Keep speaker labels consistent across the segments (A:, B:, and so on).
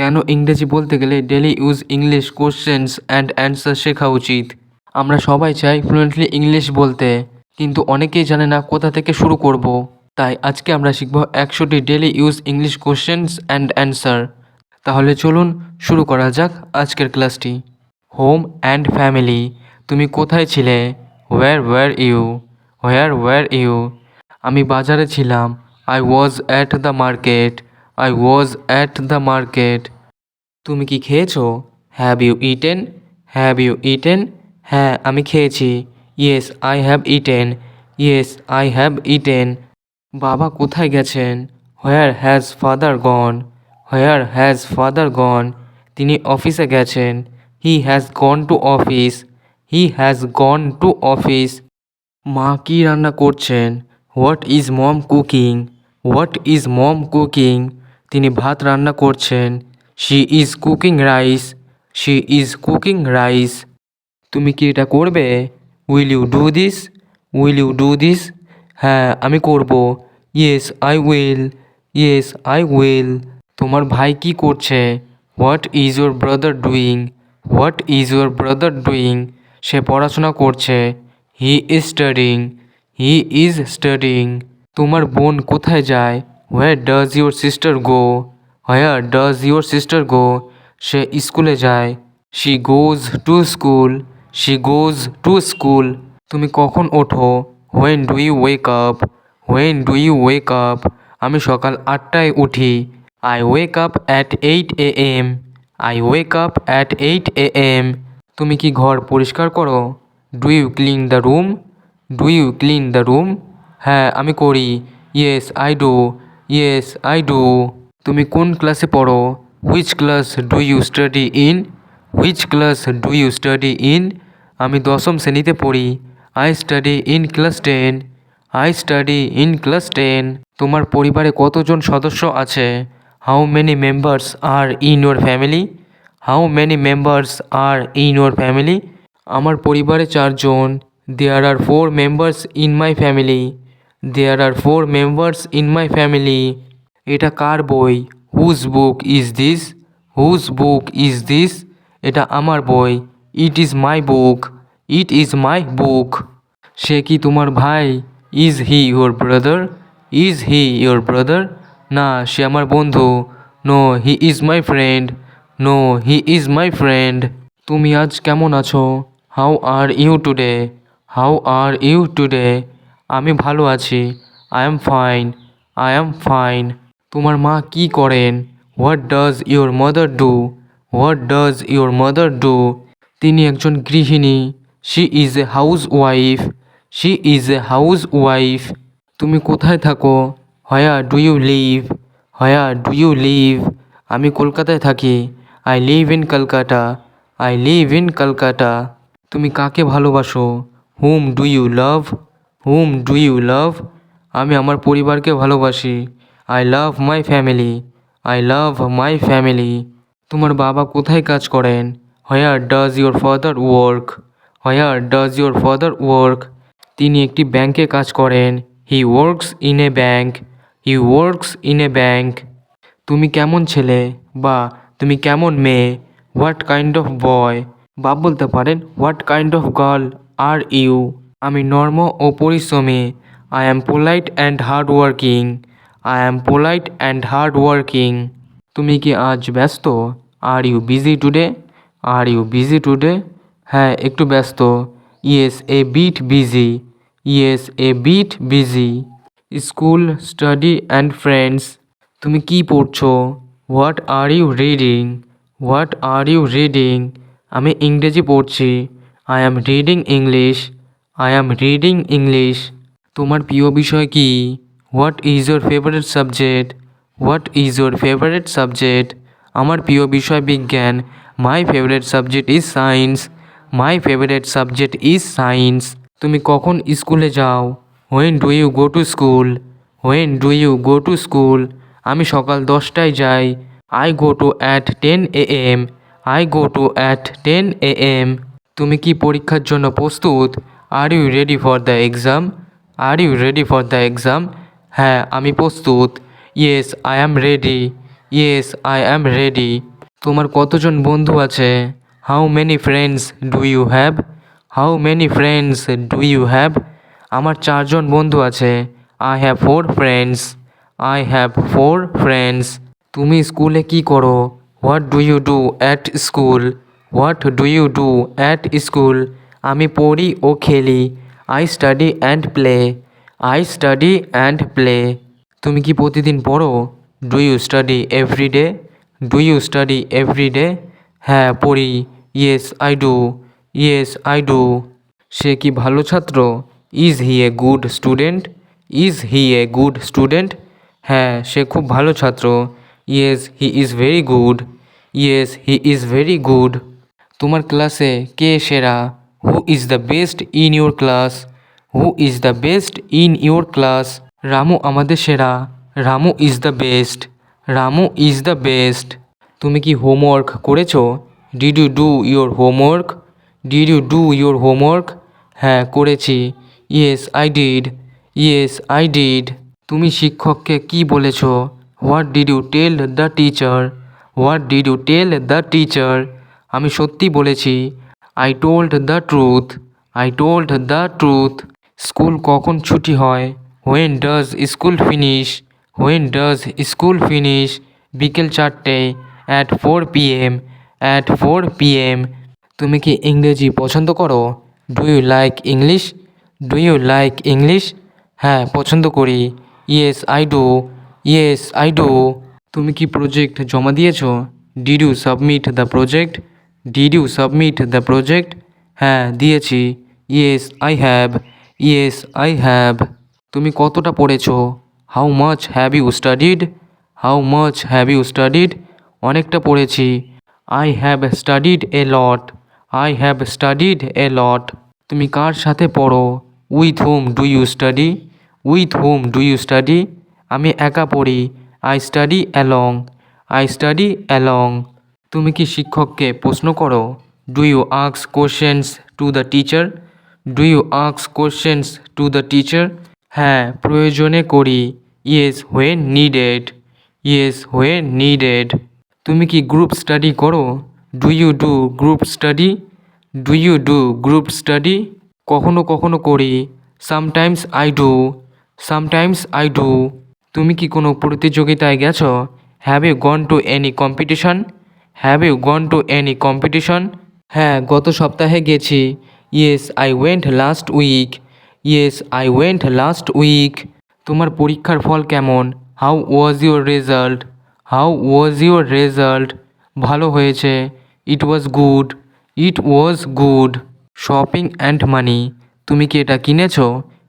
A: কেন ইংরেজি বলতে গেলে daily use English questions and answer শেখা উচিত? আমরা সবাই চাই ফ্লুয়েন্টলি ইংলিশ বলতে, কিন্তু অনেকেই জানে না কোথা থেকে শুরু করব। তাই আজকে আমরা শিখব একশোটি daily use English questions and answer তাহলে চলুন শুরু করা যাক আজকের ক্লাসটি। হোম অ্যান্ড ফ্যামিলি তুমি কোথায় ছিলে? Where were you where were you আমি বাজারে ছিলাম। I was at the market I was at the market তুমি কি খেয়েছো? Have you eaten have you eaten হ্যাঁ আমি খেয়েছি। Yes I have eaten yes I have eaten বাবা কোথায় গেছেন? Where has father gone where has father gone তিনি অফিসে গেছেন। He has gone to office he has gone to office মা কি রান্না করছেন? What is mom cooking what is mom cooking তিনি ভাত রান্না করছেন। She is cooking rice she is cooking rice তুমি কি এটা করবে? Will you do this will you do this হ্যাঁ আমি করব। Yes I will yes I will তোমার ভাই কি করছে? What is your brother doing what is your brother doing সে পড়াশোনা করছে। He is studying he is studying তোমার বোন কোথায় যায়? Where does your sister go where does your sister go সে স্কুলে যায়। She goes to school she goes to school তুমি কখন ওঠো? When do you wake up when do you wake up আমি সকাল আটটায় উঠি। I wake up at eight A M I wake up at eight A M তুমি কি ঘর পরিষ্কার করো? Do you clean the room do you clean the room হ্যাঁ আমি করি। Yes I do yes I do তুমি কোন ক্লাসে পড়ো? Which class do you study in which class do you study in আমি দশম শ্রেণীতে পড়ি। I study in class ten I study in class ten তোমার পরিবারে কতজন সদস্য আছে? How many members are in your family how many members are in your family আমার পরিবারে চারজন। There are four members in my family there are four members in my family এটা কার বই? Whose book is this whose book is this এটা আমার বই। It is my book it is my বুক সে কি তোমার ভাই? Is he your brother is he your brother না, সে আমার বন্ধু। No he is my friend no he is my friend তুমি আজ কেমন আছো? How are you today how are you today আমি ভালো আছি। I am fine I am fine তোমার মা কি করেন? What does your mother do what does your mother do তিনি একজন গৃহিণী। She is a housewife she is a housewife তুমি কোথায় থাকো? Where do you live where do you live আমি কলকাতায় থাকি। I live in Kolkata I live in Kolkata তুমি কাকে ভালোবাসো? Whom do you love whom do you love আমি আমার পরিবারকে ভালোবাসি। I love my family I love my family তোমার বাবা কোথায় কাজ করেন? Where does your father work where does your father work তিনি একটি ব্যাংকে কাজ করেন। He works in a bank he works in a bank তুমি কেমন ছেলে বা তুমি কেমন মেয়ে? হোয়াট কাইন্ড অফ বয় বা বলতে পারেন what kind of girl are you আমি নর্ম ও পরিশ্রমী। I am polite and hard working I am polite and hard working তুমি কি আজ ব্যস্ত? Are you busy today are you busy today হ্যাঁ একটু ব্যস্ত। Yes a bit busy yes a bit busy school study and friends তুমি কি পড়ছো? What are you reading what are you reading আমি ইংরেজি পড়ছি। I am reading English I am reading English তোমার প্রিয় বিষয় কি? What is your favourite subject what is your favourite subject আমার প্রিয় বিষয় বিজ্ঞান। My favourite subject is science my favourite subject is science তুমি কখন স্কুলে যাও? When do you go to school when do you go to school আমি সকাল দশটায় যাই। I go to at ten A M I go to at ten A M তুমি কি পরীক্ষার জন্য প্রস্তুত? Are you ready for the exam are you ready for the exam হ্যাঁ আমি প্রস্তুত। Yes I am ready yes I am ready তোমার কতজন বন্ধু আছে? How many friends do you have how many friends do you have আমার চারজন বন্ধু আছে। I have four friends I have four friends তুমি স্কুলে কি করো? What do you do at school what do you do at school আমি পড়ি ও খেলি। I study and play I study and play তুমি কি প্রতিদিন পড়ো? Do you study every day do you study every day হ্যাঁ পড়ি। Yes I do yes I do সে কি ভালো ছাত্র? Is he a good student is he a good student হ্যাঁ সে খুব ভালো ছাত্র। Yes he is very good yes he is very good তোমার ক্লাসে কে সেরা? Who is the best in your class who is the best in your class Ramu আমাদের সেরা। Ramu is the best Ramu is the best তুমি কি homework করেছ? Did you do your homework did you do your homework হ্যাঁ করেছি। Yes I did yes I did তুমি শিক্ষককে কি বলেছ? What did you tell the teacher what did you tell the teacher আমি সত্যি বলেছি I told the truth I told the truth school কখন ছুটি হয়? When does school finish when does school finish বিকেল চারটে at four P M at four P M তুমি কি ইংরেজি পছন্দ করো? Do you like English do you like English হ্যাঁ পছন্দ করি। Yes I do yes I do তুমি কি প্রজেক্ট জমা দিয়েছ? Did you submit the project did you submit the project হ্যাঁ দিয়েছি। Yes I have yes I have তুমি কতটা পড়েছো? How much have you studied how much have you studied অনেকটা পড়েছি। I have studied A lot I have studied এ লট তুমি কার সাথে পড়ো? With whom do you study with whom do you study আমি একা পড়ি। I study along I study along তুমি কি শিক্ষককে প্রশ্ন করো do you আক্স questions to the teacher do you আক্স questions to the teacher হ্যাঁ প্রয়োজনে করি। Yes when needed yes when needed তুমি কি গ্রুপ স্টাডি করো? Do you do group study do you do group study কখনো কখনো করি। Sometimes I do sometimes I do তুমি কি কোনো প্রতিযোগিতায় গেছো? Have you gone to any competition have you gone to any competition হ্যাঁ গত সপ্তাহে গেছি। Yes I went last week yes I went last week তোমার পরীক্ষার ফল কেমন? How was your result how was your result ভালো হয়েছে। It was good it was good shopping and money তুমি কি এটা কিনেছো?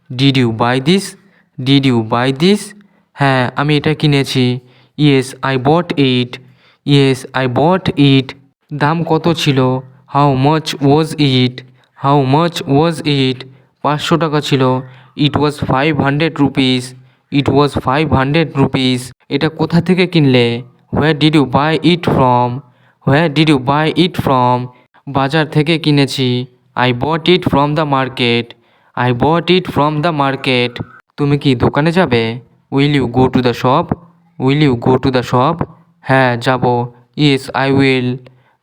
A: Did you buy this did you buy this হ্যাঁ আমি এটা কিনেছি। Yes I bought it yes I bought it দাম কত ছিল? How much was it how much was it পাঁচশো টাকা ছিল। It was five hundred rupees it was five hundred rupees এটা কোথা থেকে কিনলে? Where did you buy it from where did you buy it from বাজার থেকে কিনেছি। I bought it from the market I bought it from the market তুমি কি দোকানে যাবে? Will you go to the shop will you go to the shop হ্যাঁ যাব। Yes I will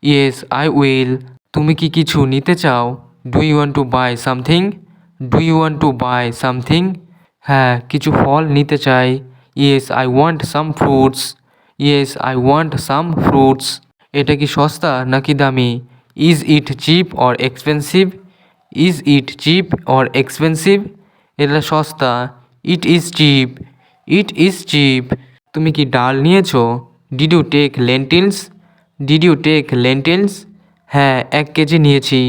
A: yes I will তুমি কি কিছু নিতে চাও? Do you want to buy something do you want to buy something হ্যাঁ কিছু ফল নিতে চাই। Yes I want some fruits yes I want some fruits এটা কি সস্তা নাকি দামি? Is it cheap or expensive is it cheap or expensive এটা সস্তা। It is cheap it is cheap তুমি কি ডাল নিয়েছো? Did you take lentils did you take lentils হ্যাঁ এক কেজি নিয়েছি।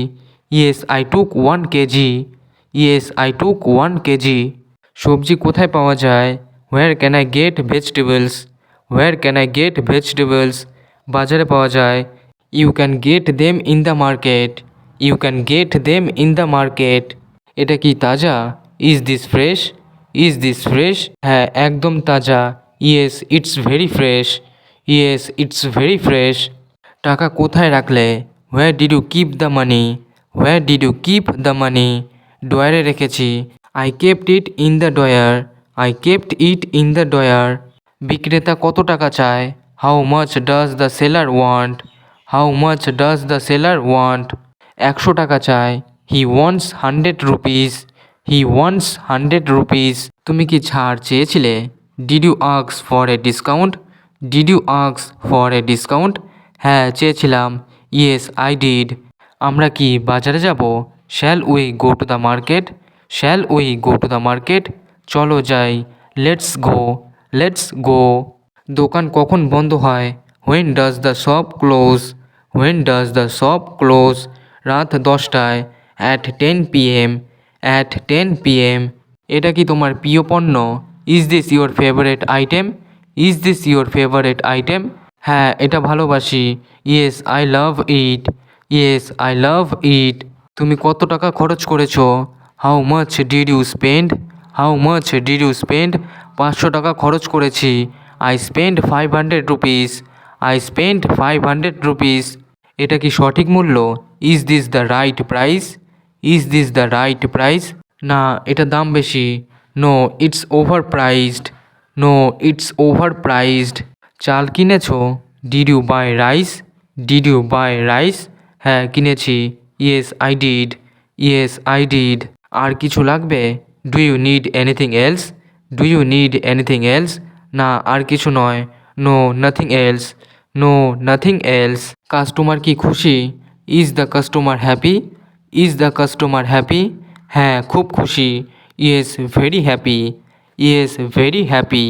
A: Yes I took one KG. Yes I took one KG. সবজি কোথায় পাওয়া যায়? Where can I get vegetables where can I get vegetables বাজারে পাওয়া যায়। You can get them in the market you can get them in the market এটা কি তাজা? Is this fresh is this fresh হ্যাঁ একদম তাজা। Yes it's very fresh yes it's very fresh টাকা কোথায় রাখলে? Where did you keep the money where did you keep the money ডয়ারে রেখেছি। I kept it in the drawer I kept it in the drawer বিক্রেতা কত টাকা চায়? How much does the seller want how much does the seller want একশো টাকা চায়। He wants hundred rupees he wants hundred rupees তুমি কি ছাড় চেয়েছিলে? Did you আক্স for a discount did you আক্স for a discount হ্যাঁ চেয়েছিলাম। ইয়েস আই ডিড আমরা কি বাজারে যাব? Shall we go to the market shall we go to the market চলো যাই। লেটস গো লেটস গো দোকান কখন বন্ধ হয়? When does the shop close when does the shop close রাত দশটায়। At ten PM at ten PM এটা কি তোমার প্রিয় পণ্য? Is this your favourite item is this your favourite item হ্যাঁ এটা ভালোবাসি। Yes I love it yes I love it তুমি কত টাকা খরচ করেছ? How much did you spend how much did you spend পাঁচশো টাকা খরচ করেছি। I spend five hundred rupees I spend five hundred rupees এটা কি সঠিক মূল্য? Is this the right price is this the right price না, এটা দাম বেশি। No it's overpriced no it's overpriced চাল কিনেছো? Did you buy rice did you buy rice হ্যাঁ কিনেছি। Yes I did yes I did আর কিছু লাগবে? Do you need anything else do you need anything else না, আর কিছু নয়। No nothing else no nothing else customer কি খুশি? Is the customer happy is the customer happy হ্যাঁ খুব খুশি। Yes very happy yes very happy